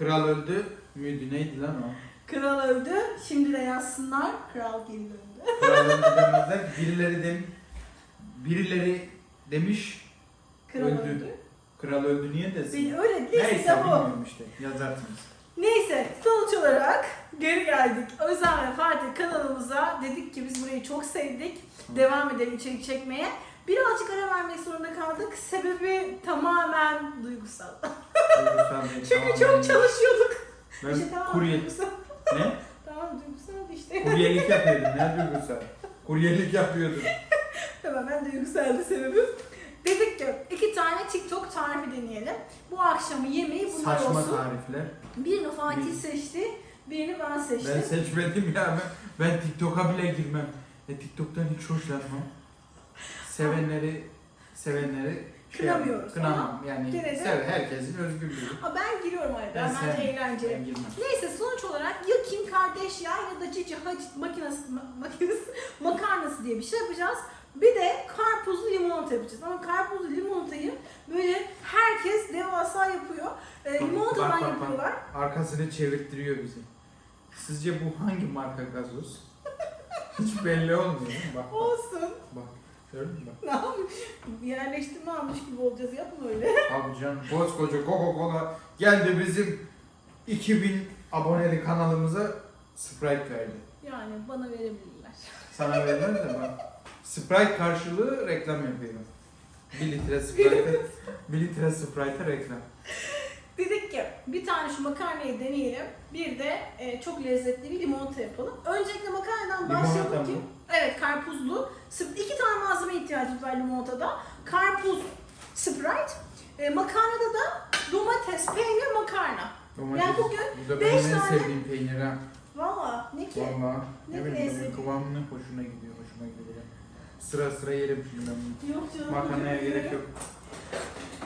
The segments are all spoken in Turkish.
Kral öldü müydü neydi lan o? Kral öldü. Şimdi de yazsınlar. Kral geri döndü. Kral öldü demezler. Birileri dem birileri demiş Kral Öldü. öldü. kral öldü niye desin? Ben öyle değilse Neyse de bu. bilmiyorum işte yazarsınız. Neyse sonuç olarak geri geldik. Özel ve Fatih kanalımıza dedik ki biz burayı çok sevdik. Devam edelim içerik çekmeye. Birazcık ara vermek zorunda kaldık. Sebebi tamamen duygusal. Duygusal değil, Çünkü tamamen. çok çalışıyorduk. Ben İşte tamam kurye... duygusal. Ne? Tamam duygusal işte. Kuryelik yapıyordum. Ne duygusal? Kuryelik yapıyordum. Tamamen duygusaldı sebebim. Dedik ki iki tane TikTok tarifi deneyelim. Bu akşamı yemeği bunlar Saçma olsun. tarifler. Birini Fatih Bir- seçti, birini ben seçtim. Ben seçmedim ya. Ben, ben TikTok'a bile girmem. E, TikTok'tan hiç hoşlanmam. Sevenleri sevenleri şey Kınamıyoruz yapmam, Kınamam. Yani gene de- sev, herkesin özgürlüğü. Aa, ben giriyorum arada. Ben Bence sevmem. eğlenceli. Ben girmem. Neyse sonuç olarak ya Kim Kardashian ya da Cici Hacit makinesi, ma- makinesi, makarnası diye bir şey yapacağız. Bir de karpuzlu limonata yapacağız. Ama karpuzlu limonatayı böyle herkes devasa yapıyor. Ee, Bak, limonatadan bak, bak, bak. yapıyorlar. Arkasını çevirttiriyor bizi. Sizce bu hangi marka gazoz? Hiç belli olmuyor değil mi? Bak bak. Olsun. bak. Gördün mü. Ne? Yerleştirme almış gibi olacağız. Yapma öyle. Abi canım koskoca Coca-Cola geldi bizim 2000 aboneli kanalımıza Sprite verdi. Yani bana verebilirler. Sana vermez de bak. Sprite karşılığı reklam yapıyor. 1 litre Sprite, 1 litre Sprite'e reklam. Dedik ki bir tane şu makarnayı deneyelim. Bir de e, çok lezzetli bir limonata yapalım. Öncelikle makarnadan başlayalım ki. Evet karpuzlu. İki tane malzeme ihtiyacımız var limonatada. Karpuz, Sprite. E, makarnada da domates, peynir, makarna. Domates. Yani bugün Bu da beş benim en tane- sevdiğim peynir ha. Valla ne ki? Valla. Ne Ne bileyim lezzetli. kıvamını hoşuna gidiyor, hoşuma gidiyor. Sıra sıra yerim şimdi ben bunu. Yok canım. Makarnaya gerek yok.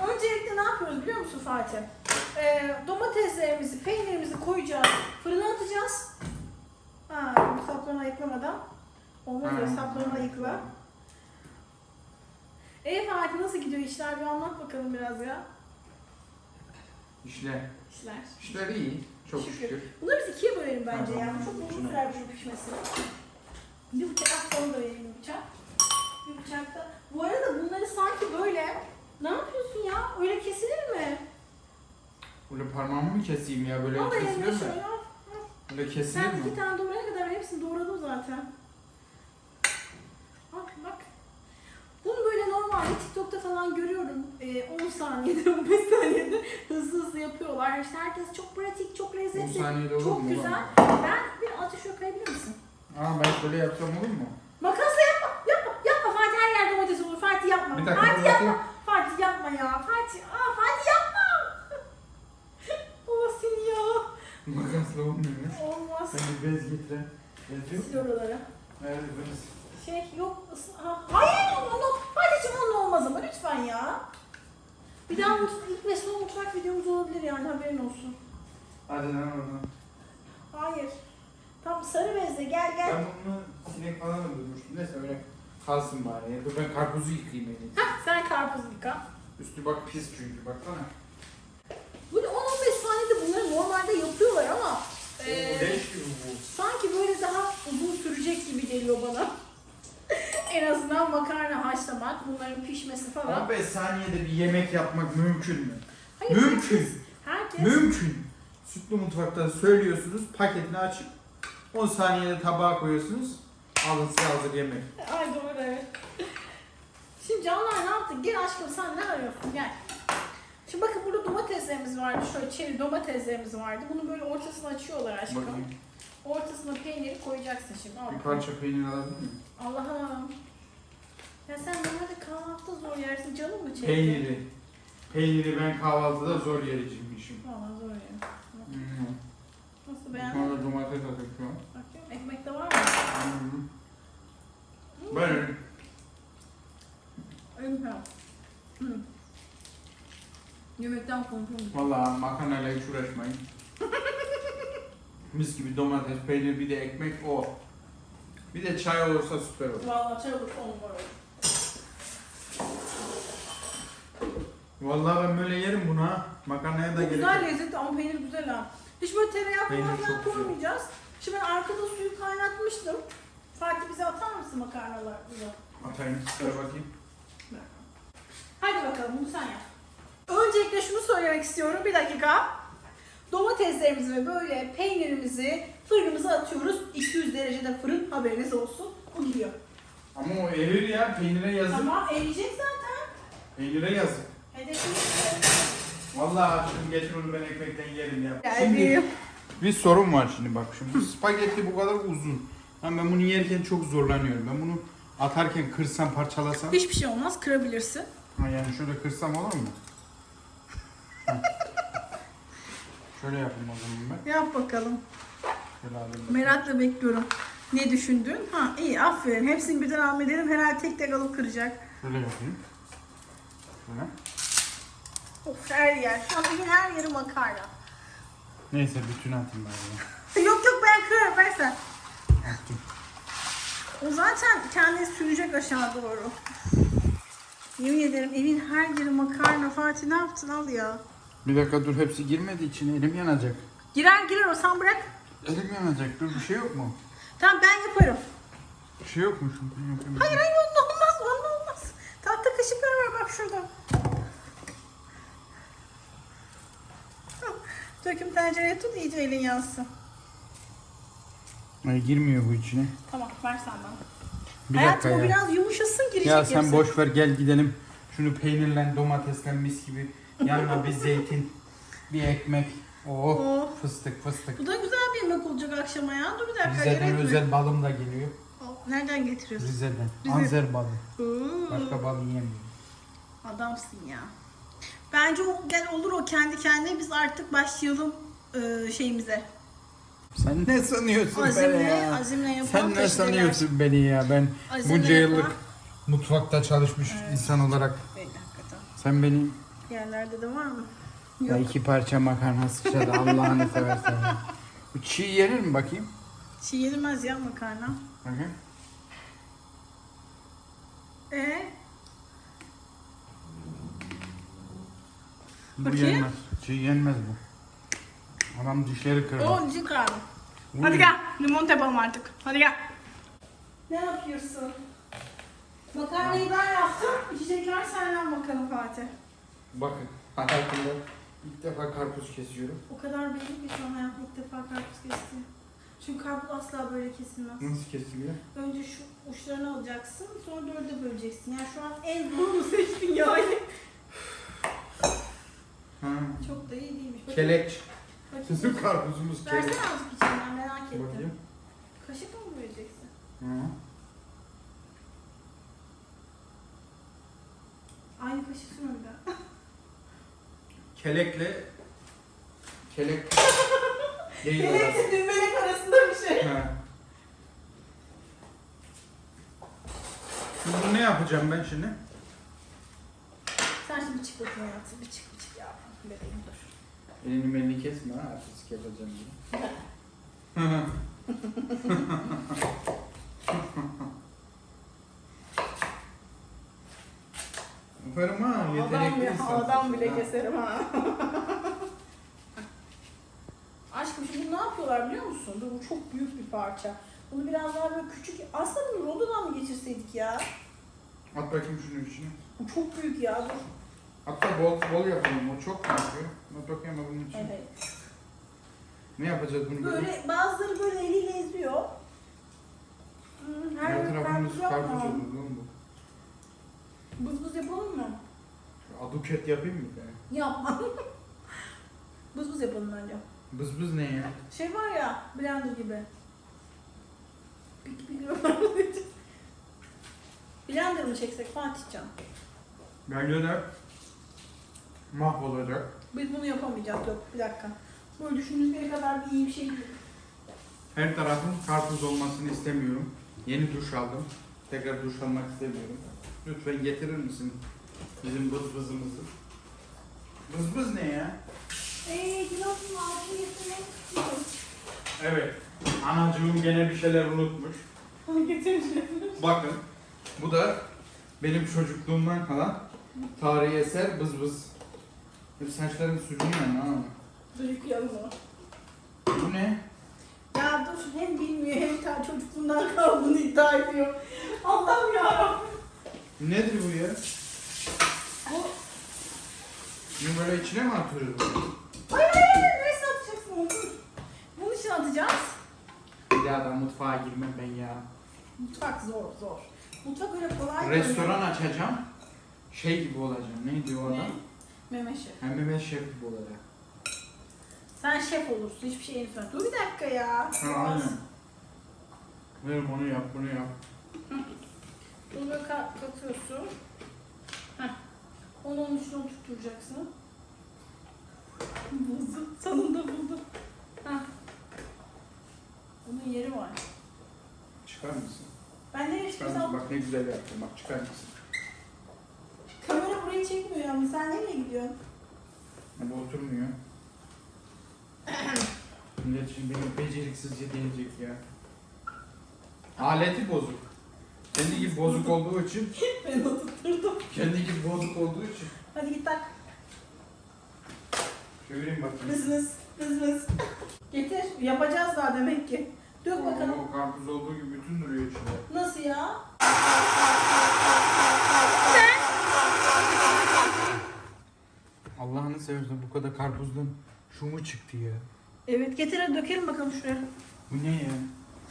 Öncelikle ne yapıyoruz biliyor musun Fatih? Ee, domateslerimizi, peynirimizi koyacağız. Fırına atacağız. Ha, bu saplarını ayıklamadan. Olmaz ya saplarını ayıkla. E Fatih nasıl gidiyor işler? Bir anlat bakalım biraz ya. İşler. İşler. İşler iyi. Çok Şükür. şükür. Bunları biz ikiye bölelim bence Tamam. ya. Çok uzun sürer bu pişmesi. Bir bıçak sonra da verelim bıçak. Bir bıçakta. Bu arada bunları sanki böyle ne yapıyorsun ya? Öyle kesilir mi? Böyle parmağımı mı keseyim ya böyle Al kesilir eline mi? şöyle al. Böyle kesilir Sen mi? iki tane doğrayana kadar ben hepsini doğradım zaten. Bak bak. Bunu böyle normalde TikTok'ta falan görüyorum. Ee, 10 saniyede, 15 saniyede hızlı hızlı yapıyorlar. İşte herkes çok pratik, çok 10 lezzetli, saniyede olur çok mu? güzel. Ben bir ateş yakabilir misin? Aa ben böyle yapsam olur mu? Makasla yapma, yapma, yapma Fatih her yerde domates olur. Fatih yapma. Bir dakika Fatih yapma. bakayım. Fatih yapma ya. Fatih, aa Fatih yapma. Allah seni ya. Makasla olmuyor mu? Olmaz. Sen bir bez getir. ha. Bez yok Sil. Evet bez. Şey yok. ısı- Ha, hayır onu. Fatih'cim onunla olmaz ama lütfen ya. Bir daha mut, ilk ve son mutfak videomuz olabilir yani haberin olsun. Hadi lan oradan. Hayır. Tam sarı bezle gel gel. Ben bunu sinek falan da durmuştum. Neyse öyle kalsın bari. ya. Dur ben karpuzu yıkayayım en iyisi. Hah sen karpuz yıka. Üstü bak pis çünkü baksana. Böyle 10-15 saniyede bunları normalde yapıyorlar ama eee, leş gibi bu. Sanki böyle daha uzun sürecek gibi geliyor bana. en azından makarna haşlamak, bunların pişmesi falan. 15 saniyede bir yemek yapmak mümkün mü? Hayır, Mümkün. Herkes Mümkün. Sütlü mutfaktan söylüyorsunuz, paketini açıp 10 saniyede tabağa koyuyorsunuz. Alın size hazır yemek. Ay doğru evet. Şimdi canlar ne yaptık? Gel aşkım sen ne arıyorsun? Gel. Şimdi bakın burada domateslerimiz vardı. Şöyle çeri domateslerimiz vardı. Bunu böyle ortasına açıyorlar aşkım. Bakayım. Ortasına peyniri koyacaksın şimdi. Bir parça peynir alabilir miyim? Allah'ım. Ya sen normalde kahvaltıda zor yersin. Canım mı çekti? Peyniri. Peyniri ben kahvaltıda zor yericiymişim. Valla zor yerim. Hmm. Nasıl beğendin? Sonra domates an. Bakayım. Ekmek de var mı? Hmm. Ben Ön Hı. Yemekten konuşuyorum. Valla makarnayla hiç uğraşmayın. Mis gibi domates, peynir, bir de ekmek o. Bir de çay olursa süper olur. Valla çabuk on var. Vallahi ben böyle yerim bunu ha. Makarnaya da Bu gerek güzel yok. lezzetli ama peynir güzel ha. Hiç böyle tereyağı Peynir falan çok filan güzel. koymayacağız. Şimdi ben arkada suyu kaynatmıştım. Fatih bize atar mısın makarnalar bize? Atayım. Şöyle bakayım. Hadi bakalım bunu sen yap. Öncelikle şunu söylemek istiyorum. Bir dakika. Domateslerimizi ve böyle peynirimizi fırınımıza atıyoruz. 200 derecede fırın haberiniz olsun. O gidiyor. Ama o erir ya. Peynire yazık. Tamam eriyecek zaten. Peynire yazık. Hedefimiz Vallahi şimdi getir onu ben ekmekten yerim ya. Geldim. bir sorun var şimdi bak şimdi. Spagetti bu kadar uzun. Lan ben bunu yerken çok zorlanıyorum. Ben bunu atarken kırsam parçalasam. Hiçbir şey olmaz. Kırabilirsin. Ha yani şöyle kırsam olur mu? Hı. Şöyle yapayım o zaman ben. Yap bakalım. Şöyle alayım. Merakla bekliyorum. Ne düşündün? Ha iyi aferin. Hepsini birden alma dedim. Herhalde tek tek alıp kıracak. Şöyle yapayım. Şöyle. Of her yer. Şu an evin her yeri makarna. Neyse bütün atayım ben bunu. yok yok ben kırarım ben sen. Attım. O zaten kendini sürecek aşağı doğru. Yemin ederim evin her yeri makarna. Fatih ne yaptın al ya. Bir dakika dur hepsi girmedi içine elim yanacak. Girer girer o sen bırak. Elim yanacak dur bir şey yok mu? Tamam ben yaparım. Bir şey yok mu şundan yapayım. Hayır hayır onunla olmaz onunla olmaz. Tahta kaşıklar var bak şurada. Döküm tencereye tut iyice elin yansın. Ay girmiyor bu içine. Tamam ver sen bana. Bir Hayatım dakika o ya. biraz yumuşasın girecek Ya sen hepsi. boş ver gel gidelim. Şunu peynirle domatesle mis gibi. Yanına bir zeytin, bir ekmek. Oh, Oh. fıstık fıstık. Bu da güzel bir yemek olacak akşama ya. Dur bir dakika Rize'den yere etme. özel balım da geliyor. Oh, Nereden getiriyorsun? Rize'den. Rize. Anzer balı. Oo, Başka bal yiyemiyorum. Adamsın ya. Bence o gel olur o kendi kendine biz artık başlayalım e, şeyimize. Sen ne sanıyorsun beni Azimle, ya? azimle yapan Sen ne sanıyorsun beni ya? Ben Azimle bunca yıllık mutfakta çalışmış insan olarak sen beni Yerlerde de var mı? ya Yok. iki parça makarna sıçradı Allah'ını seversen. ya. Bu çiğ yenir mi bakayım? Çiğ yenilmez ya makarna. Bakayım. Ee, Bu Bakayım. yenmez. Çiğ yenmez bu. Adam dişleri kırdı. o için kararım. Uy. Hadi gel. Limon tepalım artık. Hadi gel. Ne yapıyorsun? Makarnayı ben yaptım. İçecekler senden bakalım Fatih. Bakın hayatımda ilk defa karpuz kesiyorum. O kadar belli ki şu an hayatımda ilk defa karpuz kesti. Çünkü karpuz asla böyle kesilmez. Nasıl kesiliyor? Önce şu uçlarını alacaksın, sonra dörde böleceksin. Yani şu an en zorunu seçtin yani. Ha. Çok da iyi değilmiş. Bakayım- Kelek. Bizim karpuzumuz kelek. Versene azıcık içinden merak ettim. Bakayım. Kaşıkla mı böleceksin? Hı. Aynı kaşık sürme bir daha. Kelekle kelek değil orası. Kelekle düğmelek arasında bir şey. Ha. Şimdi bunu ne yapacağım ben şimdi? Sen şimdi çık bakayım hayatım. Bir çık bir çık ya. Bebeğim dur. Elini melini kesme ha. Artistik yapacağım diye. Aferin ha. Adam, insansın. adam bile keserim ha. Aşkım şimdi ne yapıyorlar biliyor musun? Dur, bu çok büyük bir parça. Bunu biraz daha böyle küçük... Aslında bunu rondodan mı geçirseydik ya? At bakayım şunu içine. Bu çok büyük ya. Dur. Hatta bol bol yapalım. O çok yapıyor? At bakayım bunun için. Evet. Ne yapacağız bunu böyle? Bazıları böyle eliyle eziyor. Hmm, Her Her tarafımız karpuz karpuz oğlum bu. Bız bız yapalım mı? Aduket yapayım mı? Yapma. bız bız yapalım bence. Bız bız ne ya? Şey var ya, blender gibi. Pik pik Blender mı çeksek Fatihcan? Bence de mahvolacak. Biz bunu yapamayacağız yok bir dakika. Böyle düşündüğünüz kadar bir iyi bir şey değil. Her tarafın karpuz olmasını istemiyorum. Yeni duş aldım. Tekrar duş almak istemiyorum. Lütfen getirir misin bizim bız bızımızı? Bız bız ne ya? Eee kilotun altını getirmek istiyorum. Evet. Anacığım gene bir şeyler unutmuş. Getireceğim. Bakın. Bu da benim çocukluğumdan kalan tarihi eser bız bız. Hep saçların sürünüyor ama. Dur yıkayalım onu. Bu ne? Ya dur hem bilmiyor hem ta çocukluğundan kaldığını iddia ediyor. Allah'ım yarabbim. Nedir bu ya? Bu Bunu böyle içine mi atıyoruz? Hayır hayır hayır. Neresi atacaksın? Dur. Bunun için atacağız. Bir daha da mutfağa girmem ben ya. Mutfak zor zor. Mutfak öyle kolay Restoran açacağım. Şey gibi olacağım. Ne diyor adam? Meme şef. Hem Mehmet Şef gibi olacak. Sen şef olursun. Hiçbir şey eliflen. Dur bir dakika ya. Ha, aynen. Verim onu yap, bunu yap. Bunu katıyorsun. Heh. Onu onun üstüne oturtacaksın. Buldu. Sonunda buldu. Heh. Bunun yeri var. Çıkar mısın? Ben nereye Çıkar çıkarsam? Bak ne güzel yaptın. Bak çıkar mısın? kamera burayı çekmiyor ama sen nereye gidiyorsun? Ama oturmuyor. Millet şimdi beni beceriksizce diyecek ya. Aleti bozuk. Kendi gibi bozuk olduğu için, ben oturtturdum. kendi gibi bozuk olduğu için. Hadi git tak. Çevireyim bakayım. Business. Business. Getir. Yapacağız daha demek ki. Dök bakalım. O karpuz olduğu gibi bütün duruyor içinde. Nasıl ya? Allah'ını seversen bu kadar karpuzdan şu mu çıktı ya? Evet getir hadi dökelim bakalım şuraya. Bu ne ya?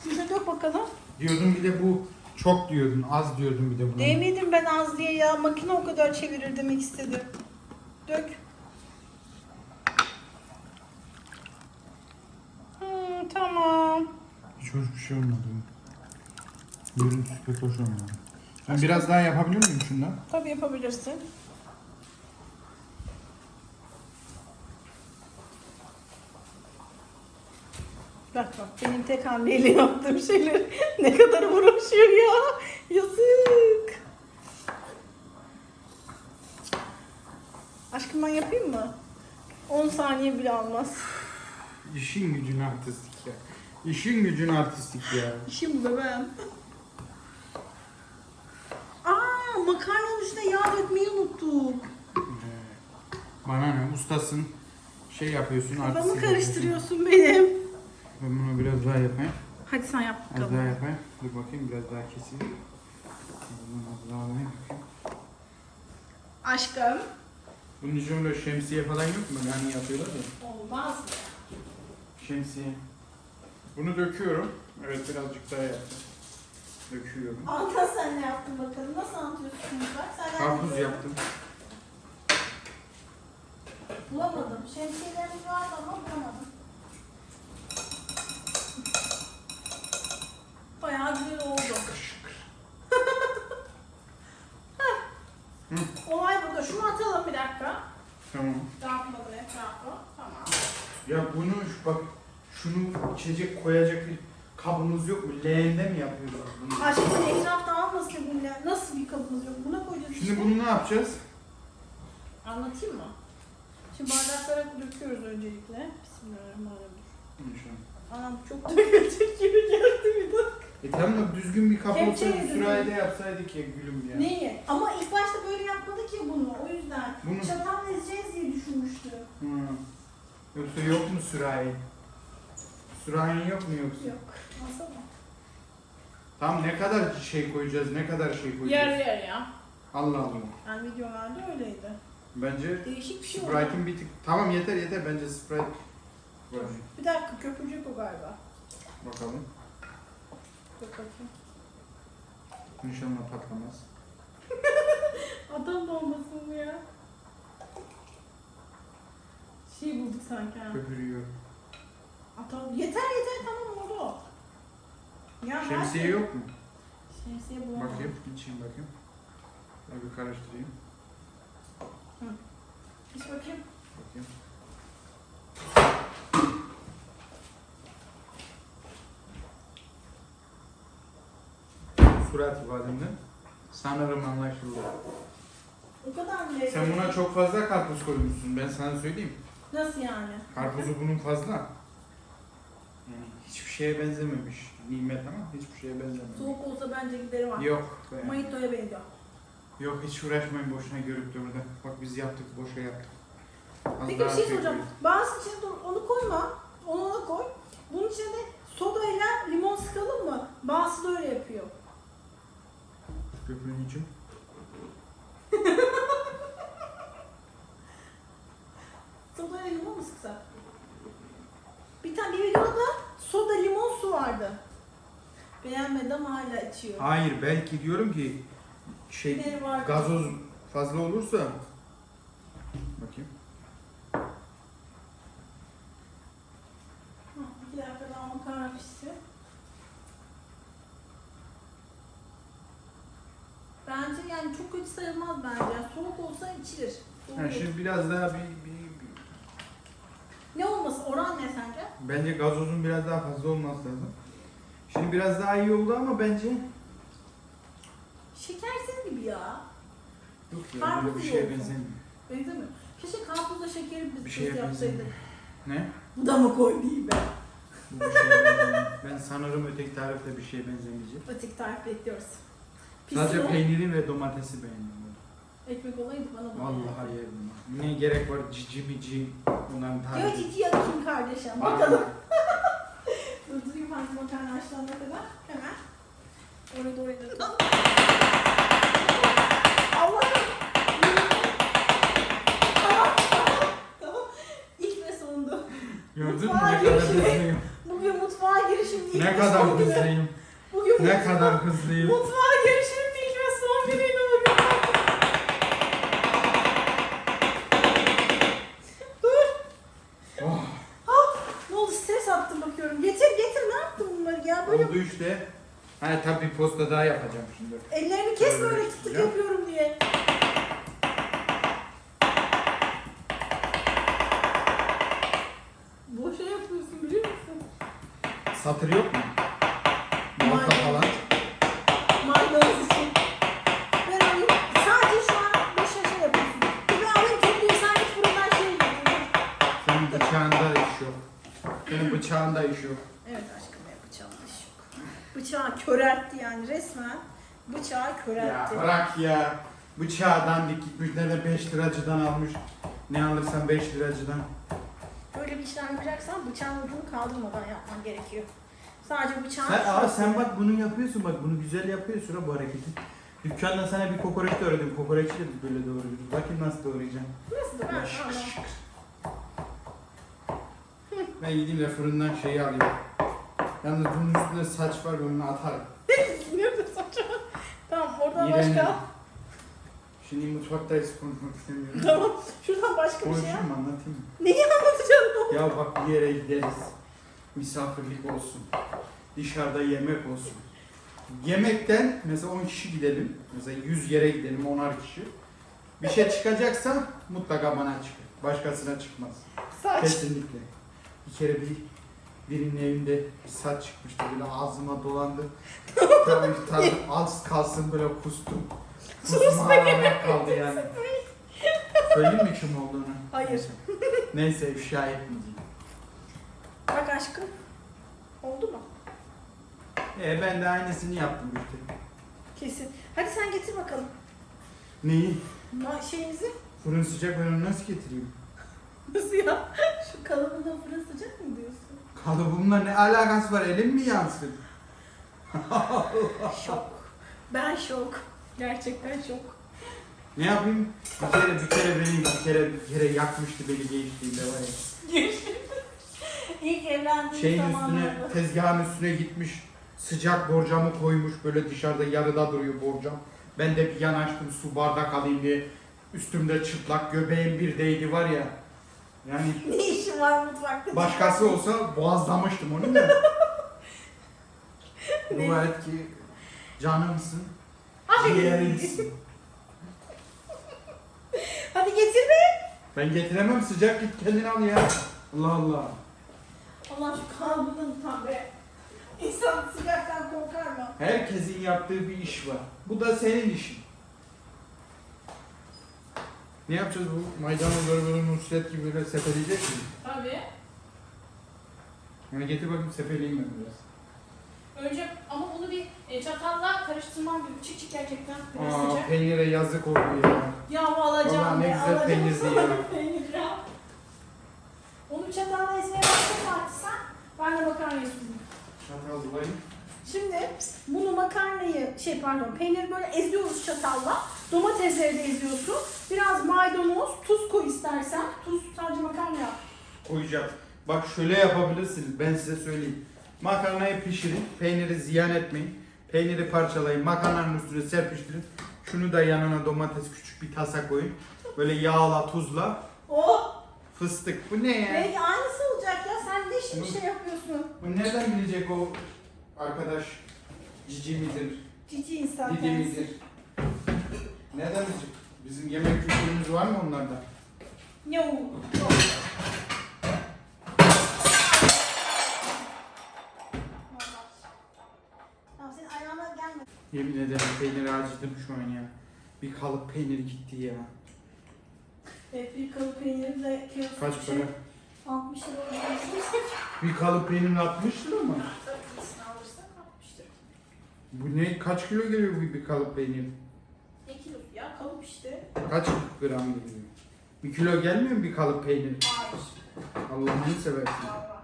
Şuraya dök bakalım. Diyordun bir de bu çok diyordun, az diyordun bir de bunu. Demedim ben az diye ya. Makine o kadar çevirir demek istedim. Dök. Hmm, tamam. Hiç hoş bir şey olmadı. Görüntüsü pek hoş olmadı. Ben biraz daha yapabilir miyim şundan? Tabii yapabilirsin. Bak bak benim tek hamleyle yaptığım şeyler ne kadar uğraşıyor ya. Yazık. Aşkım ben yapayım mı? 10 saniye bile almaz. İşin gücün artistik ya. İşin gücün artistik ya. İşim bebeğim. Aa makarnanın üstüne yağ dökmeyi unuttuk. Ee, Bana ne ustasın. Şey yapıyorsun artistik. Adamı yapıyorsun. karıştırıyorsun benim. Ben bunu biraz daha yapayım. Hadi sen yap Az bakalım. daha yapayım. Dur bakayım biraz daha keseyim. Bunu az daha alayım. Aşkım. Bunun için böyle şemsiye falan yok mu? Yani yapıyorlar ya. Olmaz mı? Şemsiye. Bunu döküyorum. Evet birazcık daha yaptım. Döküyorum. Anlat sen ne yaptın bakalım. Nasıl anlatıyorsun bak. Sen Karpuz yaptım. Bulamadım. Şemsiyelerimiz vardı ama bulamadım. Bayağı güzel oldu. Heh. Olay burada. Şunu atalım bir dakika. Tamam. Dağıtmadan etrafı. Tamam. Ya bunu şu- bak şunu içecek koyacak bir kabımız yok mu? Leğende mi yapıyoruz bunu? Aşkım etrafta almasın bunu. ya. Nasıl bir kabımız yok? Buna koyacağız Şimdi işte. bunu ne yapacağız? Anlatayım mı? Şimdi bardaklara döküyoruz öncelikle. Bismillahirrahmanirrahim. Konuşalım. Anam çok dökülecek gibi geldi bir dakika. E tamam da düzgün bir kap Kepçeyle olsaydı sürahide yapsaydık ya gülüm ya. Neyi? Ama ilk başta böyle yapmadık ya bunu. O yüzden. Bunu- Çatal ezeceğiz diye düşünmüştüm. Hı. Yoksa yok mu sürahi? Sürahin yok mu yoksa? Yok. Nasıl mı? Tamam ne kadar şey koyacağız, ne kadar şey koyacağız? Yer yer ya. Allah Allah. Yani videolarda öyleydi. Bence Değişik bir şey oldu. Sprite'in bir tık... Tamam yeter yeter bence Sprite... Var. Bir dakika köpürecek o galiba. Bakalım. Dur bakayım. İnşallah patlamaz. Adam bombası mı ya? Şey bulduk sanki ha. Köpürüyor. Atalım. Yeter yeter tamam oldu o. Ya Şemsiye belki- yok mu? Şemsiye bulamadım. Bakayım, içeyim bakayım. Şöyle bir karıştırayım. İç bakayım. Bakayım. Surat ifademde sanırım anlaşıldı. O kadar mı? Sen buna çok fazla karpuz koymuşsun. Ben sana söyleyeyim. Nasıl yani? Karpuzu bunun fazla. Yani hiçbir şeye benzememiş. Nimet ama hiçbir şeye benzememiş. Soğuk olsa bence giderim ha. Yok be. Mojito'ya benziyor. Yok hiç uğraşmayın boşuna görüp durdu. Bak biz yaptık boşa yaptık. Az Peki bir şey soracağım. Bazı içine dur- onu koyma. Onu ona koy. Bunun içine de soda ile limon sıkalım mı? Bazısı da öyle yapıyor. Köpüğün için. Soda ile limon mu sıksak? Bir tane bir videoda soda limon su vardı. Beğenmedi ama hala içiyor. Hayır belki diyorum ki şey gazoz fazla olursa bakayım. Hı, İki dakika daha makarna pişsin. Bence yani çok kötü sayılmaz bence. Yani soğuk olsa içilir. Ha, değil. şimdi biraz daha bir, bir- Ne olması? Oran ne sence? bence gazozun biraz daha fazla olması lazım. Şimdi biraz daha iyi oldu ama bence Şekersiz gibi ya. yok ya Karpuz böyle bir şeye olsun. benzemiyor. Benzemiyor. Keşke karpuzla şekeri biz Bir bir şeye yapsaydık. benzemiyor. Ne? Bu da mı koy değil be? Bu bir şeye benzemiyor. Ben sanırım öteki tarifte bir şeye benzemeyecek. Öteki tarif bekliyoruz. Sadece o. peyniri ve domatesi beğendim. Ekmek olaydı bana bak. Vallahi yerim. Ne gerek var cici bici bunların Ya tarifi. cici ya kim kardeşim? Bakalım. Durdurayım hangi makarna haşlanana kadar. Hemen. Oraya doğru gidelim. Allah'ım. Tamam, tamam, tamam. İlk ve sonunda. Gördün mü Mutfağa ne kadar hızlıyım. Bugün mutfağa girişim ilk Ne kadar hızlıyım. Bugün Ne mutfağa- kadar hızlıyım. Mutfağa girişim ilk ve son günüydü bugün. Dur. Oh, Ah, ne oldu stres attım bakıyorum. Getir getir ne yaptın bunları ya? Böyle oldu işte. Ha tabii bir posta daha yapacağım şimdi. ellerimi kes Böyle böyle tık tık yapacağım. yapıyorum diye. Boşa yapıyorsun biliyor musun? Satır yok mu? Balta Maydanoz. falan. Maydanoz için. Ben alayım. Sadece şu an boşa şey yapıyorsun. Bir ben alayım çünkü sen git fırından şey yiyorsun. Senin bıçağında iş yok. Senin bıçağında iş yok. Evet aşkım ya bıçağın iş yok. Bıçağı köreltti yani resmen. Bıçağı Ya köreltti. bırak ya. Bıçağı dandik gitmiş ne de 5 liracıdan almış. Ne alırsan 5 liracıdan. Böyle bir işlem yapacaksan bıçağın ucunu kaldırmadan yapman gerekiyor. Sadece bıçağın Sen, aa, sen bak bunu yapıyorsun bak bunu güzel yapıyorsun ha bu hareketi. Dükkanda sana bir kokoreç de öğrettim. Kokoreçi de böyle doğruyoruz. Bakayım nasıl doğrayacağım. Nasıl Ya şık. Ben gideyim de fırından şeyi alayım. Yalnız bunun üstünde saç var onu atarım. Nerede saçma? Tamam oradan İğrenirim. başka. Şimdi mutfaktayız konuşmak istemiyorum. Tamam. Şuradan başka bir şey yap. Konuşayım mı anlatayım mı? Neyi anlatacaksın? Ya bak bir yere gideriz. Misafirlik olsun. Dışarıda yemek olsun. Yemekten mesela 10 kişi gidelim. Mesela 100 yere gidelim 10'ar kişi. Bir şey çıkacaksa mutlaka bana çıkar. Başkasına çıkmaz. Saç. Kesinlikle. Bir kere bir birinin evinde bir saç çıkmıştı böyle ağzıma dolandı. Tabii tabii az kalsın böyle kustum. Kusma alamet kaldı yani. Söyleyeyim mi kim olduğunu? Hayır. Neyse, Neyse ifşa etmeyeceğim. Bak aşkım. Oldu mu? E ben de aynısını yaptım işte. Kesin. Hadi sen getir bakalım. Neyi? Ma- şeyimizi. Fırın sıcak ben onu nasıl getireyim? Nasıl ya? Şu kalıbında fırın sıcak mı? Kalıbımla ne alakası var? Elim mi yansın? Şok. Ben şok. Gerçekten şok. Ne yapayım? Bir kere bir kere beni bir kere bir kere yakmıştı beni gençliğimde var ya. İlk evlendiğim Şeyin üstüne, zamanlarda. tezgahın üstüne gitmiş. Sıcak borcamı koymuş böyle dışarıda yarıda duruyor borcam. Ben de bir yanaştım su bardak alayım diye. Üstümde çıplak göbeğim bir değdi var ya. Yani Ne işin var mutfakta? başkası olsa boğazlamıştım onu da. Dua et ki canımsın, Hadi, ciğerimsin. hadi getir be. Ben getiremem sıcak git kendin al ya. Allah Allah. Allah şu kalbinin tam be. İnsan sıcaktan korkar mı? Herkesin yaptığı bir iş var. Bu da senin işin. Ne yapacağız bu maydanozları böyle nusret gibi böyle sepeleyecek mi? Tabii. Yani getir bakayım sepeleyeyim ben biraz. Önce ama bunu bir e, çatalla karıştırmam gibi çık çık gerçekten biraz Aa, sıcak. peynire yazık oldu ya. Ya bu alacağım Vallahi ne güzel alacağım peynirdi peynir ya. Onu çatalla ezmeye başla Fatih sen. Ben de makarnayı sürdüm. Çatal bulayım. Şimdi bunu makarnayı şey pardon peyniri böyle eziyoruz çatalla. Domatesleri de eziyorsun. Biraz maydanoz, tuz koy istersen. Tuz sadece makarna yap. Koyacağım. Bak şöyle yapabilirsiniz. Ben size söyleyeyim. Makarnayı pişirin. Peyniri ziyan etmeyin. Peyniri parçalayın. Makarnanın üstüne serpiştirin. Şunu da yanına domates küçük bir tasa koyun. Böyle yağla, tuzla. Oh! Fıstık. Bu ne ya? Rengi aynısı olacak ya. Sen ne şimdi Bu- şey yapıyorsun? Bu nereden bilecek o arkadaş? Cici midir? Cici insan. Didi kendisi. midir? Nereden bilecek? Bizim yemek kültürümüz var mı onlarda? Yok. Yok. Yemin ederim peyniri acıdım şu an ya. Bir kalıp peynir gitti ya. Evet bir kalıp peyniri de kilosu Kaç şey, para? 60 lira. Bir kalıp peynir 60 lira mı? Tabii iyisini alırsak 60 lira. Bu ne? Kaç kilo geliyor bu bir kalıp peynir? Ya kalıp işte. Kaç gram geliyor? Bir kilo gelmiyor mu bir kalıp peynir? Hayır. Allah'ını seversin. Valla.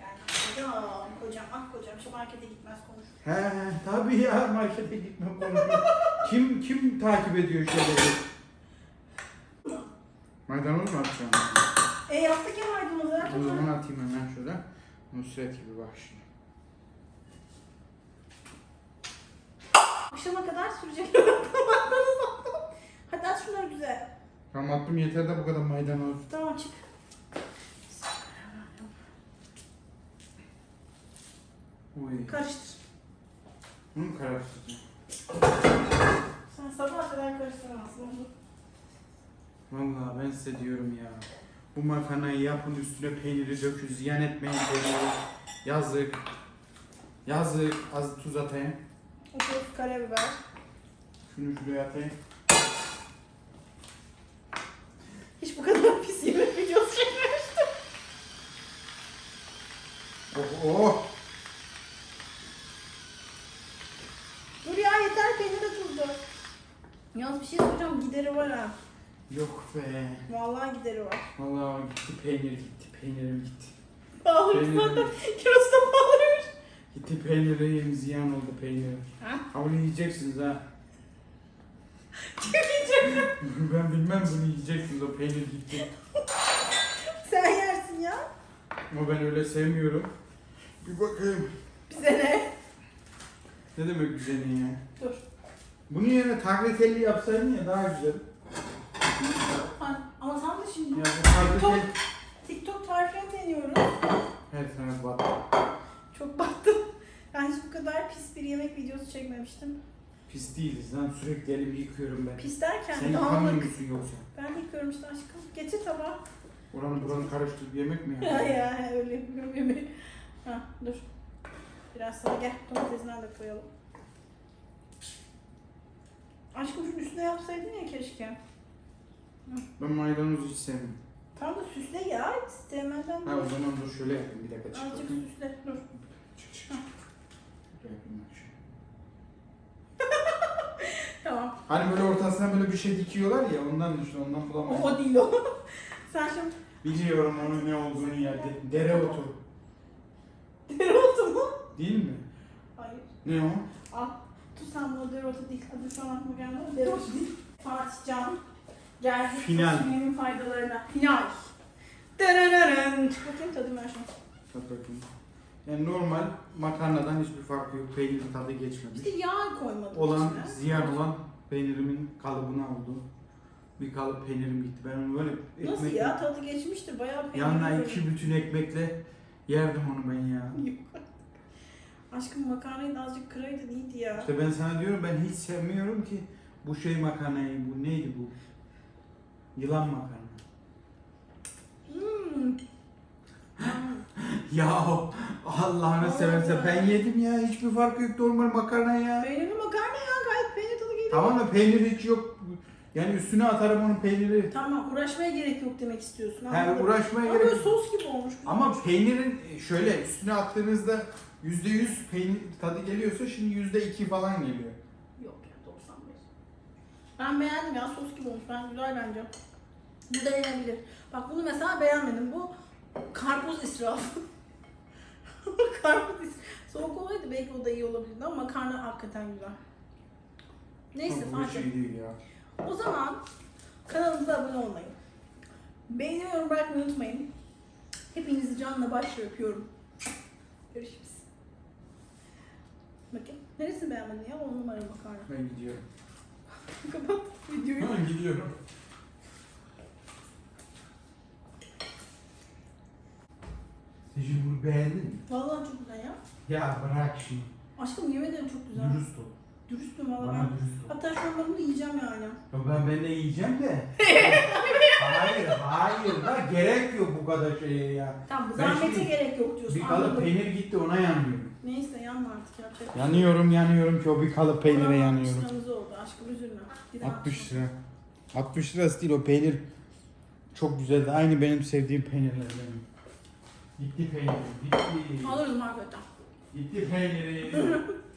Yani kocam, kocam, ah kocam şu markete gitmez konuşur. He tabii ya markete gitme konuşuyor. kim kim takip ediyor şeyleri? Maydanoz mu atacağım? E yaptık ya maydanozu. O zaman atayım hemen şöyle. Nusret gibi bak şimdi. Akşama kadar sürecek. Maydanoz attım. Hadi aç şunları güzel. Tamam attım yeter de bu kadar maydanoz. Tamam çık. Oy. Karıştır. Bunu mu karıştıracağım? Sen sabaha kadar karıştıramazsın. Vallahi ben size diyorum ya. Bu makarnayı yapın üstüne peyniri dökün ziyan etmeyin. Yazık. Yazık. Az tuz atayım. Otur karabiber. Şunu şuraya atayım. Hiç bu kadar pis yemek videosu çekmemiştim. Oh oh. Dur ya yeter peynir tuzlu. Yalnız bir şey soracağım gideri var ha. Yok be. Vallahi gideri var. Vallahi gitti peynir gitti. Peynirim gitti. Pahalıymış Peynir. zaten. Kilosu da. Gitti peynirim ziyan oldu peynirim. Ha? Bunu yiyeceksiniz ha. Kim yiyecek? ben bilmem bunu yiyeceksiniz o peynir gitti. Sen yersin ya. Ama ben öyle sevmiyorum. Bir bakayım. Bize ne? Ne demek güzeli ya? Dur. Bunun yerine tagliatelle yapsaydın ya daha güzel. Ama sen de şimdi Ya bu tagliatelle... TikTok tariflerini deniyorum. Her sene battı. Çok battım. Ben hiç bu kadar pis bir yemek videosu çekmemiştim. Pis değiliz lan sürekli elimi yıkıyorum ben. Pis derken Sen yıkamıyor dağınık. musun yoksa? Ben de yıkıyorum işte aşkım. Getir tabağı. Oranı buranı karıştırıp yemek mi Ya yapıyorsun? ya öyle yapıyorum yemeği. Ha dur. Biraz sonra gel domatesini de koyalım. Aşkım şunun üstüne yapsaydın ya keşke. Ben maydanoz hiç sevmiyorum. Tam da süsle ya. Sevmeden Ha o zaman dur şöyle yapayım bir dakika çık Azıcık bakayım. süsle. Dur. Çık çık. Şöyle yapayım bak şöyle. Tamam. Hani böyle ortasına böyle bir şey dikiyorlar ya ondan işte ondan O, bulamadım. o değil o. Sen şimdi Biliyorum onun ne olduğunu ya. De- dereotu. dereotu mu? Değil mi? Hayır. Ne o? Al. Tut sen bunu dereotu değil. Adı şu an aklıma gelmedi. Dereotu değil. Fatih Can. Geldi. Final. Fasulyenin faydalarına. Final. Dırırırın. Bakayım tadım ben şunu. Bak bakayım. Yani normal makarnadan hiçbir farkı yok. Peynirin tadı geçmedi. İşte yağ koymadım Olan, içine. ziyan olan peynirimin kalıbına oldu. Bir kalıp peynirim gitti. Ben onu böyle Nasıl ekmek ya? Tadı geçmiştir. Bayağı peynir. yanına böyle. iki bütün ekmekle yerdim onu ben ya. Aşkım makarnayı da azıcık kıraydı iyiydi ya. İşte ben sana diyorum ben hiç sevmiyorum ki bu şey makarnayı bu neydi bu? Yılan makarna. Hmm. Ya Allah'ını Allah seversen ben yedim ya hiçbir farkı yok normal makarna ya. Peynirli makarna ya gayet peynir tadı geliyor. Tamam da peynir hiç yok. Yani üstüne atarım onun peyniri. Tamam uğraşmaya gerek yok demek istiyorsun. Yani anladım. uğraşmaya Ama gerek böyle sos gibi olmuş. güzel Ama peynirin şöyle üstüne attığınızda yüzde yüz peynir tadı geliyorsa şimdi yüzde iki falan geliyor. Yok ya 95. Ben beğendim ya sos gibi olmuş. Ben güzel bence. Bu denenebilir. Bak bunu mesela beğenmedim. Bu karpuz israfı. Karpuz soğuk olaydı belki o da iyi olabilirdi ama makarna hakikaten güzel. Neyse bir Fatih. şey değil ya. O zaman kanalımıza abone olmayı, beğeni yorum bırakmayı unutmayın. Hepinizi canla başla öpüyorum. Görüşürüz. Bakın. Neresini beğenmedin ya? On numara makarna. Ben gidiyorum. Kapat videoyu. Ben gidiyorum. Sicil bunu beğendin mi? Vallahi çok güzel ya. Ya bırak şimdi. Aşkım yemin ederim çok güzel. Dürüst ol. Dürüstüm valla Bana ben. dürüst ol. Hatta şu an ben bunu yiyeceğim yani. Ya ben ben de yiyeceğim de. hayır, hayır da gerek yok bu kadar şeye ya. Tamam bu Ben zahmete şimdi gerek yok diyorsun. Bir kalıp anladım. peynir gitti ona yanıyorum. Neyse yanma artık yapacak. Yanıyorum yanıyorum ki o bir kalıp peynire yanıyorum. 60 liramız oldu aşkım üzülme. Bir daha 60 lira. 60 lirası değil o peynir çok güzeldi. Aynı benim sevdiğim peynirlerden. Gitti peynirim, gitti. Alırız marketten. Gitti peynirim.